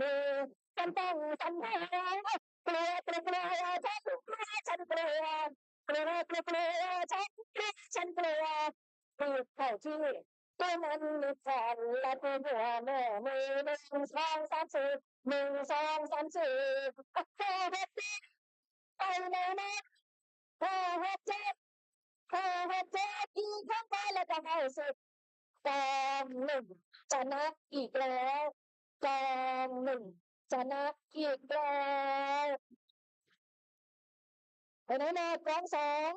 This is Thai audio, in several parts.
มือฉันต้องฉันแพ้กลัวกลัวกลัวฉันกลัวฉันกลัวกลัวกลัวกลัวฉันกลัวฉันกลัวพูดเข้าที่ตัวมันมีแฟนและตัวหัวแม่มือหนึ่งสองสามสี่หนึ่งสองสามสี่โอ้โหเด็ดไปไหนนะโอ้โหเจ็บโอ้โหเจ็บอีกครั้งไปแล้วก็ให้สุดกองหนึ่งชนะอีกแล้ว กองหนึ่งชนะอีกแล้วไปไหนนะกองสอง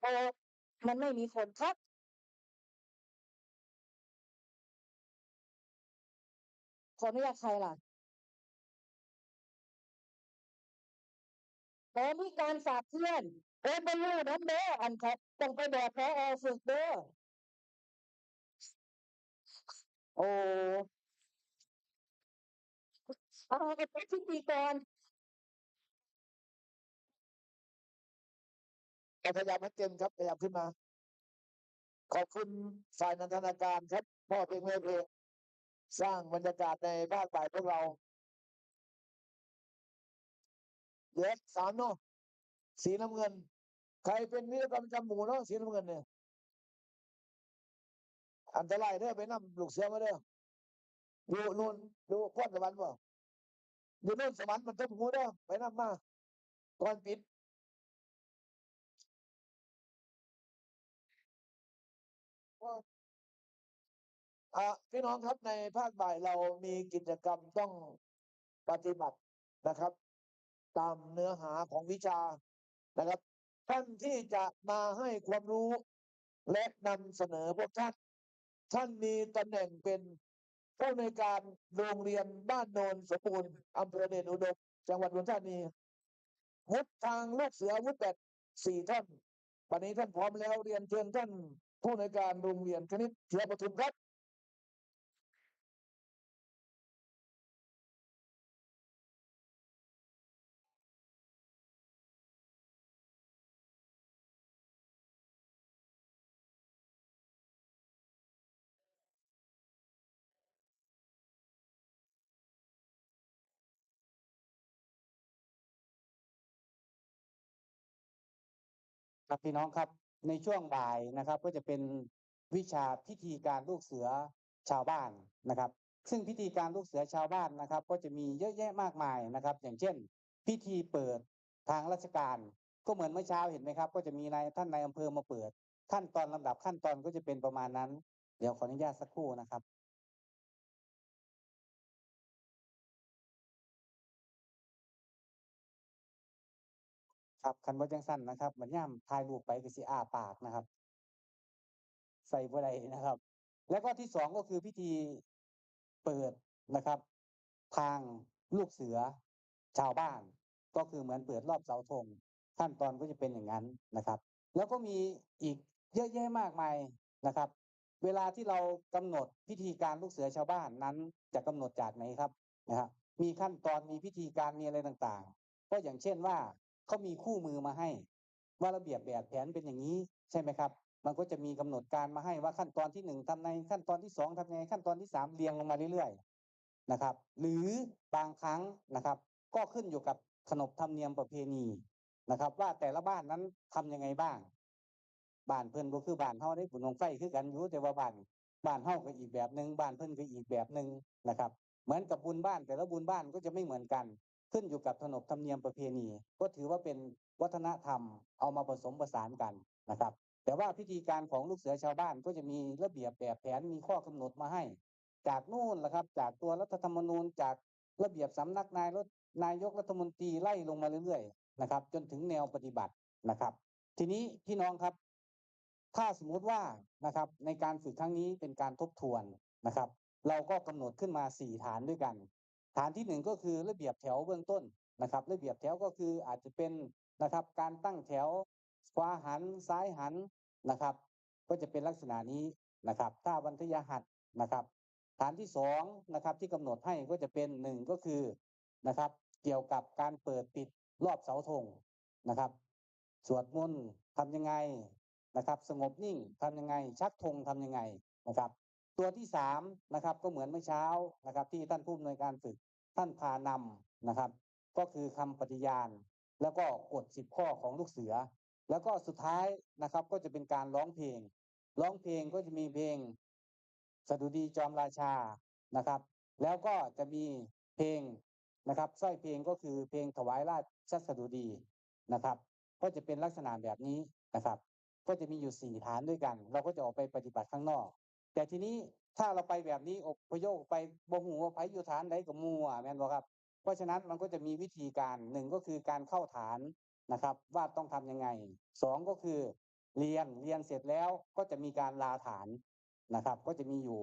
โอ้มันไม่มีคนครับขออนุญาตใครล่ะขอมีการฝากเพื่อนเอ้ยไม่รู้นเด้ออันครับต้องไปบอกพอฝึกเด้อ โอ้เอาไปเป็นพิธีกรพยายามให้เต็มครับพยายามขึ้นมา ขอบคุณฝ่ายนันทนาการครับพ่อเพลงแม่เพลงสร้างบรรยากาศในภาคบ่ายพวกเราเหลือสามเนาะสีน้ำเงิน ใครเป็นวิทยากรรมประจำหมู่เนาะสีน้ำเงินเนี่ย อันตรายเด้อไปนำลูกเสือมาเด้อดูนู่นดูพ่อสวรรค์บ่ดูนู่นสวรรค์มันต้มหูเด้อไปนำมาก่อนปิดอะพี่น้องครับในภาคบ่ายเรามีกิจกรรมต้องปฏิบัตินะครับ ตามเนื้อหาของวิชานะครับ ท่านที่จะมาให้ความรู้ และนำเสนอพวกท่าน ท่านมีตำแหน่งเป็นผู้ในการโรงเรียนบ้านโนนสมบูรณ์อำเภอเดชอุดมจังหวัดอุดรธานีวุฒิทางลูกเสือวุฒิแปดสี่ท่านวันนี้ท่านพร้อมแล้วเรียนเชิญท่านผู้ในการโรงเรียนคณิตเชื้อปทุมครับ ครับพี่น้องครับ ในช่วงบ่ายนะครับ ก็จะเป็นวิชาพิธีการลูกเสือชาวบ้านนะครับ ซึ่งพิธีการลูกเสือชาวบ้านนะครับ ก็จะมีเยอะแยะมากมายนะครับ อย่างเช่น พิธีเปิดทางราชการ ก็เหมือนเมื่อเช้าเห็นไหมครับ ก็จะมีนายท่านนายอำเภอมาเปิด ขั้นตอนลำดับขั้นตอนก็จะเป็นประมาณนั้น เดี๋ยวขออนุญาตสักครู่นะครับ ครับคันว่าจังสั้นนะครับเหมือนย่ามถ่ายรูปไปก็สิอ้าปากนะครับ ใส่บ่ได้นะครับ แล้วก็ที่สองก็คือพิธีเปิดนะครับ ทางลูกเสือชาวบ้าน ก็คือเหมือนเปิดรอบเสาธงขั้นตอนก็จะเป็นอย่างนั้นนะครับ แล้วก็มีอีกเยอะแยะมากมายนะครับ เวลาที่เรากำหนดพิธีการลูกเสือชาวบ้านนั้น จะกำหนดจากไหนครับนะครับมีขั้นตอนมีพิธีการมีอะไรต่างๆ ก็อย่างเช่นว่า เขามีคู่มือมาให้ ว่าระเบียบแบบแผนเป็นอย่างนี้ใช่ไหมครับ มันก็จะมีกำหนดการมาให้ว่าขั้นตอนที่หนึ่งทำในขั้นตอนที่สองทำไงขั้นตอนที่สามเรียงลงมาเรื่อยๆนะครับ หรือบางครั้งนะครับ ก็ขึ้นอยู่กับขนบธรรมเนียมประเพณีนะครับ ว่าแต่ละบ้านนั้นทำยังไงบ้างบ้านเพิ่อนก็คือบ้านเฮาได้บุญของไฟคือกันอยู่แต่ว่าบ้านบ้านเฮาก็อีกแบบหนึ่งบ้านเพิ่นก็อีกแบบหนึ่งนะครับ เหมือนกับบุญบ้านแต่ละบุญบ้านก็จะไม่เหมือนกัน ขึ้นอยู่กับขนบธรรมเนียมประเพณี ก็ถือว่าเป็นวัฒนธรรมเอามาผสมผสานกันนะครับ แต่ว่าพิธีการของลูกเสือชาวบ้านก็จะมีระเบียบแบบแผนมีข้อกำหนดมาให้ จากนู่นแหละครับ จากตัวรัฐธรรมนูญ จากระเบียบสำนักนายรัฐนายกรัฐมนตรีไล่ลงมาเรื่อยๆนะครับ จนถึงแนวปฏิบัตินะครับ ทีนี้พี่น้องครับ ถ้าสมมุติว่านะครับ ในการฝึกครั้งนี้เป็นการทบทวนนะครับ เราก็กำหนดขึ้นมาสี่ฐานด้วยกัน ฐานที่หนึ่งก็คือระเบียบแถวเบื้องต้นนะครับ ระเบียบแถวก็คืออาจจะเป็นนะครับ การตั้งแถวขวาหันซ้ายหันนะครับ ก็จะเป็นลักษณะนี้นะครับถ้าวันทยหัสนะครับ ฐานที่สองนะครับที่กำหนดให้ก็จะเป็นหนึ่งก็คือนะครับ เกี่ยวกับการเปิดปิดรอบเสาธงนะครับ สวดมนต์ทำยังไงนะครับ สงบนิ่งทำยังไง ชักธงทำยังไงนะครับ ตัวที่สามนะครับก็เหมือนเมื่อเช้านะครับ ที่ท่านผู้อำนวยการฝึก ท่านพานำนะครับ ก็คือคำปฏิญาณ แล้วก็กฎสิบข้อของลูกเสือ แล้วก็สุดท้ายนะครับก็จะเป็นการร้องเพลง ร้องเพลงก็จะมีเพลงสดุดีจอมราชานะครับ แล้วก็จะมีเพลงนะครับสร้อยเพลงก็คือเพลงถวายราชสดุดีนะครับ ก็จะเป็นลักษณะแบบนี้นะครับ ก็จะมีอยู่สี่ฐานด้วยกัน เราก็จะออกไปปฏิบัติข้างนอก แต่ทีนี้ ถ้าเราไปแบบนี้อบพยพไปบ่หูว่าไปอยู่ฐานใดกับมัวแม่นบ่ครับ เพราะฉะนั้นมันก็จะมีวิธีการหนึ่งก็คือการเข้าฐานนะครับ ว่าต้องทำยังไงสองก็คือ เรียนเรียนเสร็จแล้วก็จะมีการลาฐานนะครับ ก็จะมีอยู่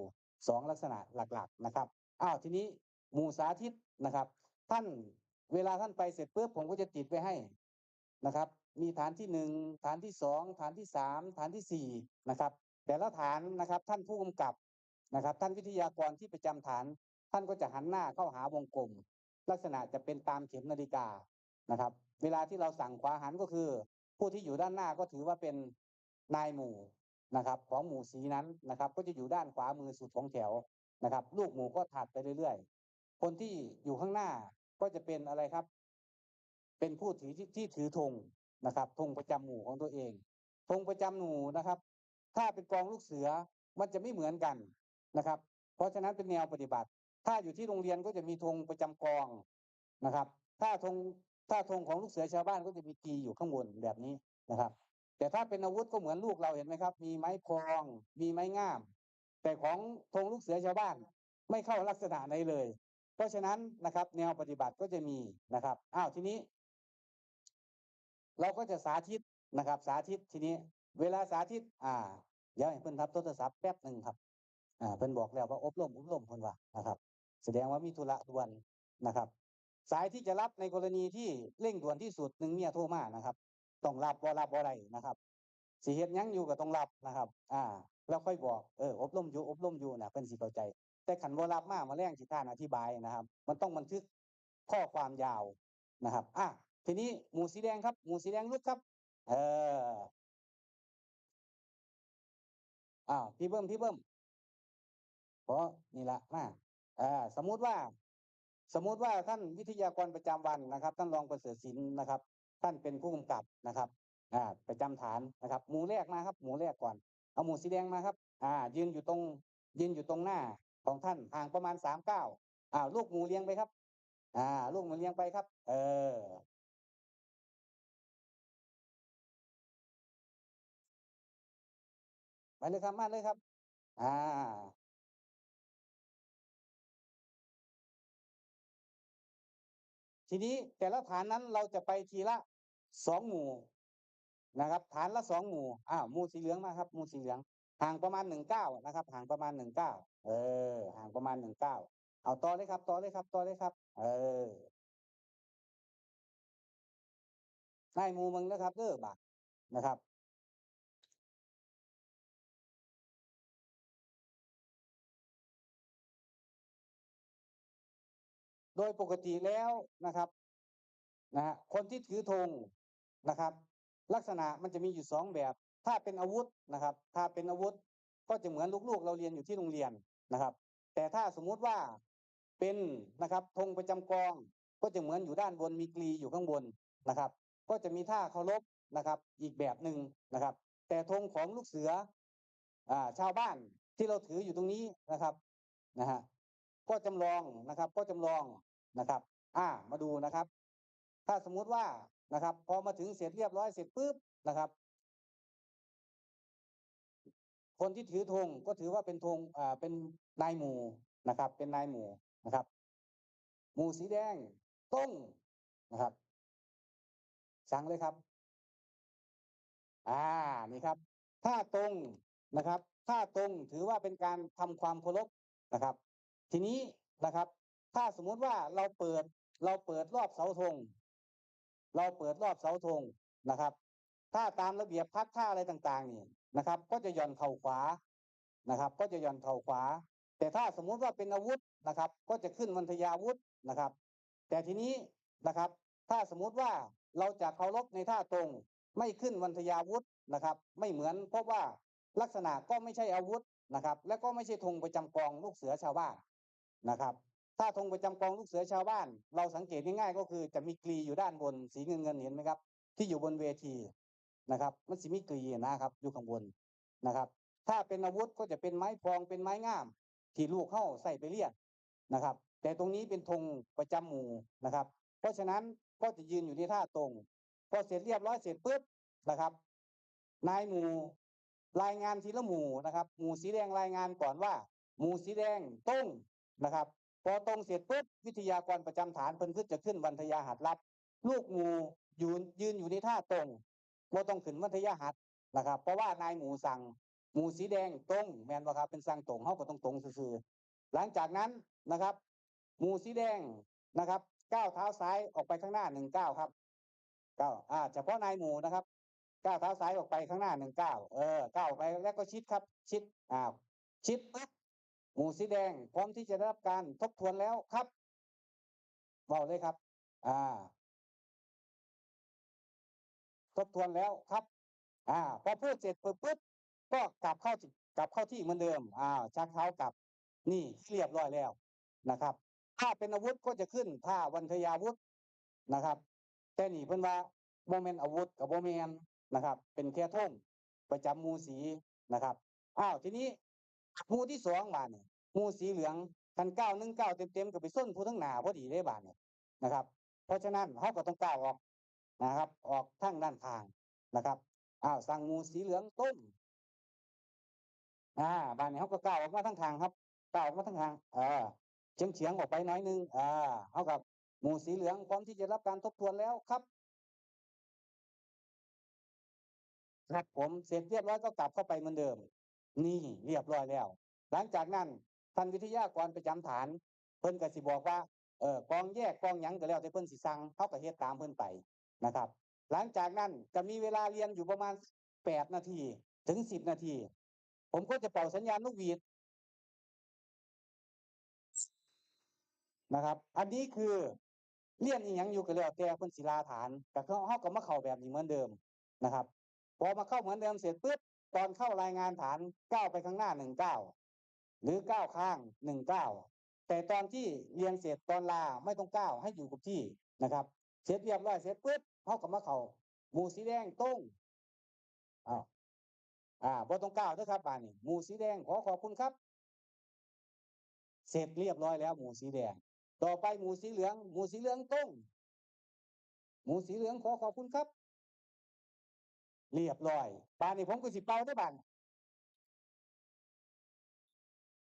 สองลักษณะหลักๆนะครับอ้าวทีนี้หมู่สาธิตนะครับ ท่านเวลาท่านไปเสร็จปุ๊บผมก็จะติดไว้ให้นะครับ มีฐานที่หนึ่งฐานที่สองฐานที่สามฐานที่สี่นะครับ แต่ละฐานนะครับ ท่านผู้กำกับ นะครับ ท่านวิทยากรที่ประจำฐาน ท่านก็จะหันหน้าเข้าหาวงกลม ลักษณะจะเป็นตามเข็มนาฬิกานะครับ เวลาที่เราสั่งขวาหันก็คือ ผู้ที่อยู่ด้านหน้าก็ถือว่าเป็นนายหมู่นะครับ ของหมู่สีนั้นนะครับ ก็จะอยู่ด้านขวามือสุดของแถวนะครับ ลูกหมู่ก็ถัดไปเรื่อยๆ คนที่อยู่ข้างหน้าก็จะเป็นอะไรครับ เป็นผู้ถือที่ที่ถือธงนะครับธงประจำหมู่ของตัวเองธงประจำหมู่นะครับ ถ้าเป็นกองลูกเสือมันจะไม่เหมือนกัน นะครับ เพราะฉะนั้นเป็นแนวปฏิบัติ ถ้าอยู่ที่โรงเรียนก็จะมีธงประจำกองนะครับ ถ้าธงถ้าธงของลูกเสือชาวบ้านก็จะมีตีอยู่ข้างบนแบบนี้นะครับ แต่ถ้าเป็นอาวุธก็เหมือนลูกเราเห็นไหมครับ มีไม้พอง มีไม้งาม แต่ของธงลูกเสือชาวบ้านไม่เข้าลักษณะไหนเลย เพราะฉะนั้นนะครับ แนวปฏิบัติก็จะมีนะครับอ้าวทีนี้ เราก็จะสาธิตนะครับ สาธิตทีนี้ เวลาสาธิต อ่าเดี๋ยวให้เพิ่อนทับโทรศัพท์แป๊บหนึ่งครับ อ่าเพิ่นบอกแล้วว่าอบรมอบรมเพิ่นว่านะครับ แสดงว่ามีธุระด่วนนะครับ สายที่จะรับในกรณีที่เร่งด่วนที่สุดหนึ่งเมียโทรมานะครับ ต้องรับบ่รับบ่ได้นะครับสิเฮ็ดยังอยู่ก็ต้องรับนะครับ อ่า แล้วค่อยบอกเอออบรมอยู่อบรมอยู่นะเพิ่นสิเข้าใจ แต่ขันบ่รับมามาแรงสิท่านอธิบายนะครับ มันต้องบันทึกข้อความยาวนะครับ อะทีนี้หมูสีแดงครับ หมูสีแดงลุกครับ เอออ้าวพี่เบิ้มพี่เบิ้ม เพราะนี่ละมาอ่าสมมุติว่า สมมุติว่าท่านวิทยากรประจำวันนะครับ ท่านรองประเสริฐศิลป์นะครับ ท่านเป็นผู้กำกับนะครับอ่าประจำฐานนะครับ หมู่แรกมาครับ หมู่แรกก่อน เอาหมู่สีแดงมาครับ อ่า ยืนอยู่ตรง ยืนอยู่ตรงหน้าของท่านห่างประมาณสามเก้าอ้าวลูกหมูเลี้ยงไปครับ อ่า ลูกหมูเลี้ยงไปครับ เออไปเลยครับมาเลยครับ อ่า ทีนี้แต่ละฐานนั้นเราจะไปทีละสองหมู่นะครับ ฐานละสองหมู่อ้าวหมู่สีเหลืองมาครับหมู่สีเหลืองห่างประมาณหนึ่งเก้านะครับ ห่างประมาณหนึ่งเก้าเออ ห่างประมาณหนึ่งเก้าเอาต่อเลยครับต่อเลยครับต่อเลยครับ เออให้หมู่มึงนะครับเด้อบาทนะครับ โดยปกติแล้วนะครับนะฮะคนที่ถือธงนะครับ ลักษณะมันจะมีอยู่สองแบบ ถ้าเป็นอาวุธนะครับ ถ้าเป็นอาวุธก็จะเหมือนลูกๆ เราเรียนอยู่ที่โรงเรียนนะครับ แต่ถ้าสมมุติว่าเป็นนะครับธงประจำกองก็จะเหมือนอยู่ด้านบนมีกรีอยู่ข้างบนนะครับ ก็จะมีท่าเคารพนะครับ อีกแบบหนึ่งนะครับ แต่ธงของลูกเสืออ่าชาวบ้านที่เราถืออยู่ตรงนี้นะครับนะฮะก็จำลองนะครับ ก็จำลอง นะครับ อ่า มาดูนะครับ ถ้าสมมุติว่านะครับ พอมาถึงเสร็จเรียบร้อยเสร็จปุ๊บนะครับ คนที่ถือธงก็ถือว่าเป็นธงอ่าเป็นนายหมู่นะครับ เป็นนายหมู่นะครับ หมู่สีแดงต้งนะครับ สั่งเลยครับ อ่านี่ครับ ถ้าตรงนะครับ ถ้าตรงถือว่าเป็นการทำความเคารพนะครับ ทีนี้นะครับ ถ้าสมมุติว่าเราเปิดเราเปิดรอบเสาธง เราเปิดรอบเสาธงนะครับ ถ้าตามระเบียบพักท่าอะไรต่างๆนี่นะครับ ก็จะย่อนเข่าขวานะครับ ก็จะย่อนเข่าขวา แต่ถ้าสมมุติว่าเป็นอาวุธนะครับ ก็จะขึ้นวันทยาวุธนะครับ แต่ทีนี้นะครับ ถ้าสมมุติว่าเราจะเคารพในท่าตรง ไม่ขึ้นวันทยาวุธนะครับ ไม่เหมือนเพราะว่าลักษณะก็ไม่ใช่อาวุธนะครับ แล้วก็ไม่ใช่ธงประจำกองลูกเสือชาวบ้านนะครับ ถ้าธงประจำกองลูกเสือชาวบ้าน เราสังเกตง่ายๆก็คือจะมีกรีอยู่ด้านบนสีเงินเงินเห็นไหมครับ ที่อยู่บนเวทีนะครับ มันสิมีกรีนะครับ อยู่ข้างบนนะครับ ถ้าเป็นอาวุธก็จะเป็นไม้พองเป็นไม้งาม ที่ลูกเข้าใส่ไปเรียกนะครับ แต่ตรงนี้เป็นธงประจำหมู่นะครับ เพราะฉะนั้นก็จะยืนอยู่ในท่าตรงพอเสร็จเรียบร้อยเสร็จปุ๊บนะครับ นายหมู่รายงานทีละหมู่นะครับ หมู่สีแดงรายงานก่อนว่า หมู่สีแดงตรงนะครับ พอตรงเสร็จปุ๊บวิทยากรประจำฐานเพิ่นขึ้นจะขึ้นวันทยาหัดลัดลูกหมูยืนยืนอยู่ในท่าตรงว่ต้องขึ้นวันทยาหัดนะครับเพราะว่านายหมูสั่งหมูสีแดงตรงแมนบ่ครับเป็นสั่งตรงเฮาก็ต้องตรงซื่อๆหลังจากนั้นนะครับ หมูสีแดงนะครับก้าวเท้าซ้ายออกไปข้างหน้าหนึ่งก้าวครับก้าวอ่าเฉพาะนายหมูนะครับก้าวเท้าซ้ายออกไปข้างหน้าหนึ่งก้าวเออก้าวไปแล้วก็ชิดครับ ชิดอ่าชิดปั๊บ หมู่สีแดงพร้อมที่จะได้รับการทบทวนแล้วครับบอกเลยครับ อ่า ทบทวนแล้วครับ อ่า พอพูดเสร็จปุ๊บปุ๊บก็กลับเข้ากลับเข้าที่เหมือนเดิม อ่าชักเท้ากลับ นี่เรียบร้อยแล้วนะครับ ถ้าเป็นอาวุธก็จะขึ้นท่าวันทยาวุธนะครับ แต่นี่เพิ่นว่าโมเมนอาวุธกับโมเมนนะครับ เป็นแค่ท่งประจำหมูสีนะครับ อ้าวทีนี้ หมูที่สองบาทเนี่ยหมูสีเหลืองคันเก้าหนึ่งเก้าเต็มเต็มๆก็ไปส้นผู้ทั้งหนาพอดีได้บาทเนี่ยนะครับ เพราะฉะนั้นเขาก็ต้องก้าวออกนะครับ ออกทางด้านข้างนะครับอ้าวสั่งหมูสีเหลืองต้มอ่าบ้านนี้เขาก็ก้าวออกมาทั้งทางครับก้าวออกมาทั้งทางเออเฉียงเฉียงๆออกไปน้อยนึงอ่าเขากับหมูสีเหลืองพร้อมที่จะรับการทบทวนแล้วครับครับผมเสร็จเรียบร้อยก็กลับเข้าไปเหมือนเดิม นี่เรียบร้อยแล้ว หลังจากนั้นท่านวิทยากรประจำฐาน เพิ่นก็สิบอกว่าเออกองแยกกองหยังก็แล้วแต่เพิ่นสิสั่งเขาก็เฮ็ดตามเพิ่นไปนะครับ หลังจากนั้นก็มีเวลาเรียนอยู่ประมาณแปดนาทีถึงสิบนาที ผมก็จะเป่าสัญญาณนกหวีดนะครับ อันนี้คือเรียนอีหยังอยู่ก็แล้วแต่เพิ่นศิลาฐานก็เขาเฮาก็มาเข้าแบบนี้เหมือนเดิมนะครับ พอมาเข้าเหมือนเดิมเสร็จปุ๊บ ตอนเข้ารายงานฐานก้าวไปข้างหน้าหนึ่งก้าวหรือก้าวข้างหนึ่งก้าวแต่ตอนที่เรียนเสร็จตอนลาไม่ต้องก้าวให้อยู่กับที่นะครับเสร็จเรียบร้อยเสร็จปุ๊บเขาก็มาเขาหมูสีแดงตรงอ้าวอ่าบ่ต้องก้าวเด้ครับบานนี้หมู่สีแดงขอขอบคุณครับ เสร็จเรียบร้อยแล้ว หมูสีแดง ต่อไปหมูสีเหลือง หมูสีเหลืองตรงหมูสีเหลืองขอขอบคุณครับ เรียบร้อยบ้านนี้ผมก็สิเป่าได้บ้าน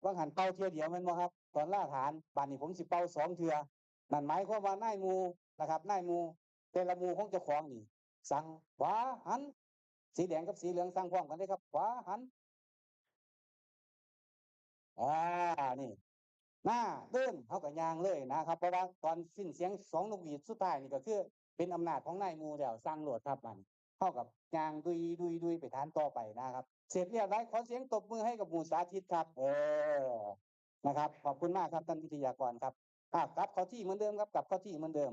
ว่าหันเป่าเทียเดียวมันบ่ครับ ตอนล่าฐานบ้านนี้ผมสิเป่าสองเทือนั่นหมายความว่านายมูนะครับนายมูแต่ละมูของเจ้าของนี่ สั่งขวาหัน สีแดงกับสีเหลืองสั่งพร้อมกันเลยครับ ขวาหันอ่านี่หน้าเดินเขากับยางเลยนะครับ เพราะว่าตอนสิ้นเสียงสองนกหวีดสุดท้ายนี่ก็คือ เป็นอำนาจของนายมูแล้วสร้างโหลดครับมัน เท่ากับยางดุยดุยดุยไปทานต่อไปนะครับ เสร็จเรียบร้อยขอเสียงตบมือให้กับหมู่สาธิตครับ เออนะครับ ขอบคุณมากครับท่านวิทยากรครับอะกลับเข้าที่เหมือนเดิมครับกลับเข้าที่เหมือนเดิม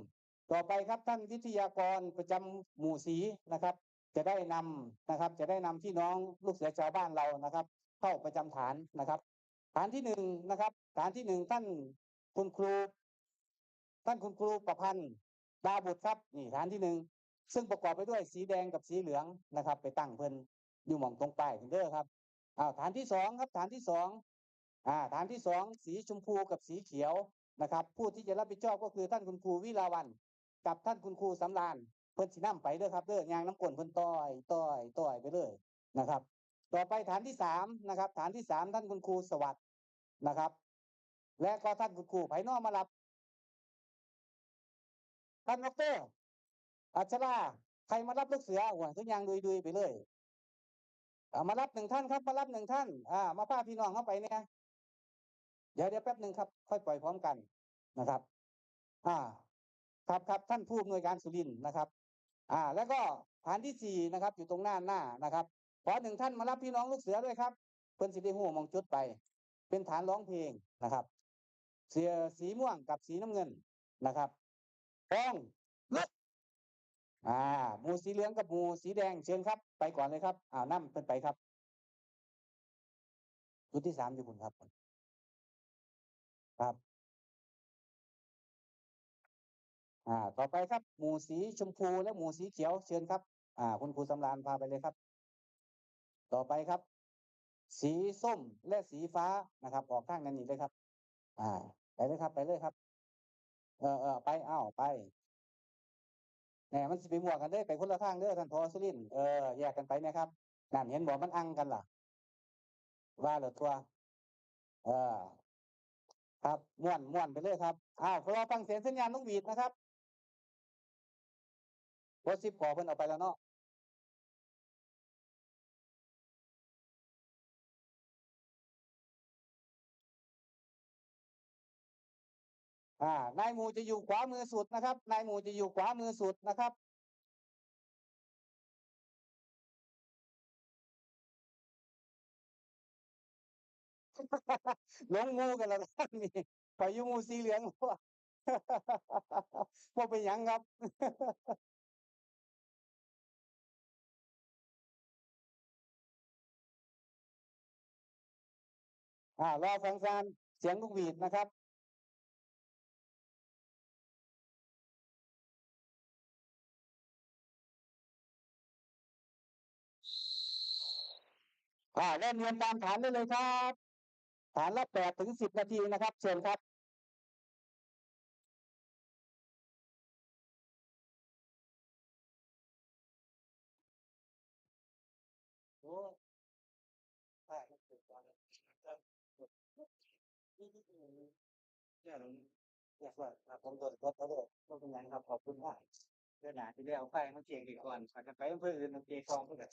ต่อไปครับท่านวิทยากรประจำหมู่สีนะครับ จะได้นำนะครับ จะได้นำพี่น้องลูกเสือชาวบ้านเรานะครับ เข้าประจำฐานนะครับ ฐานที่หนึ่งนะครับ ฐานที่หนึ่งท่านคุณครู ท่านคุณครูประพันธ์ดาบุตรครับนี่ฐานที่หนึ่ง ซึ่งประกอบไปด้วยสีแดงกับสีเหลืองนะครับ ไปตั้งเพิ่นอยู่หม่องตรงป้ายเด้อครับอ้าวฐานที่สองครับฐานที่สองอ่าฐานที่สองสีชมพูกับสีเขียวนะครับ ผู้ที่จะรับผิดชอบก็คือท่านคุณครูวิลาวัน กับท่านคุณครูสำรานเพิ่นสินํไปเด้อครับเด้อยางน้ำกลนเพิ่นต้อยต้อยต้อยไปเลยนะครับ ต่อไปฐานที่สามนะครับ ฐานที่สามท่านคุณครูสวัสด์นะครับ และก็ท่านคุณครูไผนอมารับท่านดอกเตอร อัชราใครมารับลูกเสือหัวทุกอย่างดุยดุยๆไปเลยมารับหนึ่งท่านครับมารับหนึ่งท่าน อ่า มาพาพี่น้องเข้าไปเนี่ยเดี๋ยวเดี๋ยวแป๊บหนึ่งครับ ค่อยปล่อยพร้อมกันนะครับ อ่า ครับครับท่านผู้อำนวยการสุรินนะครับ อ่า แล้วก็ฐานที่สี่นะครับ อยู่ตรงหน้าหน้านะครับขอหนึ่งท่านมารับพี่น้องลูกเสือด้วยครับเพิ่นสิได้หูมองจุดไป เป็นฐานร้องเพลงนะครับ เสียสีม่วงกับสีน้ำเงินนะครับป้องลุก อ่าหมูสีเหลืองกับหมูสีแดงเชิญครับ ไปก่อนเลยครับอ่านั่มเพิ่นไปครับจุดที่สามอยู่บุญครับ ครับ อ่า ต่อไปครับ หมู่สีชมพูและหมู่สีเขียวเชิญครับ อ่า คุณครูสำราญพาไปเลยครับ ต่อไปครับ สีส้มและสีฟ้านะครับ ออกข้างกันอีกเลยครับ อ่า ไปเลยครับ ไปเลยครับ เออเออไปอ้าวไป น่มมันสิไปมั่วกันได้ไปคนละทางเด้อท่านพอสุรินเออแยกกันไปนะครับนั่นเห็นบอกมันอังกันล่ะ ว่าเหลือตัว เออ ครับม่วนม่วนไปเลยครับอ้าวรอฟังเสียงสัญญาณน้องบีดนะครับรถสิบขอเพิ่นเอาไปแล้วเนาะ อ่านายหมูจะอยู่ขวามือสุดนะครับนายหมูจะอยู่ขวามือสุดนะครับหลงงูกันแล้วท่านนี่ไปยู่หมูสีเหลืองพวกพวกเป็นยังครับอ่ารอฟังซานเสียงลูกหวีดนะครับ อ่าเริ่มเรียนตามฐานได้เลยครับ ฐานละแปดถึงสิบนาทีนะครับ เชิญครับโอ้ใช่ครับถูกต้องครับนี่ที่หนึ่งเนี่ยผมอยากว่าผมโดนรถเขาด้วยก็เป็นยังครับขอบคุณมากเรื่องหนาที่ได้เอาไฟมาเจียงดีก่อนฝากกันไปเพื่ออื่นมันเจียงกองเพื่อน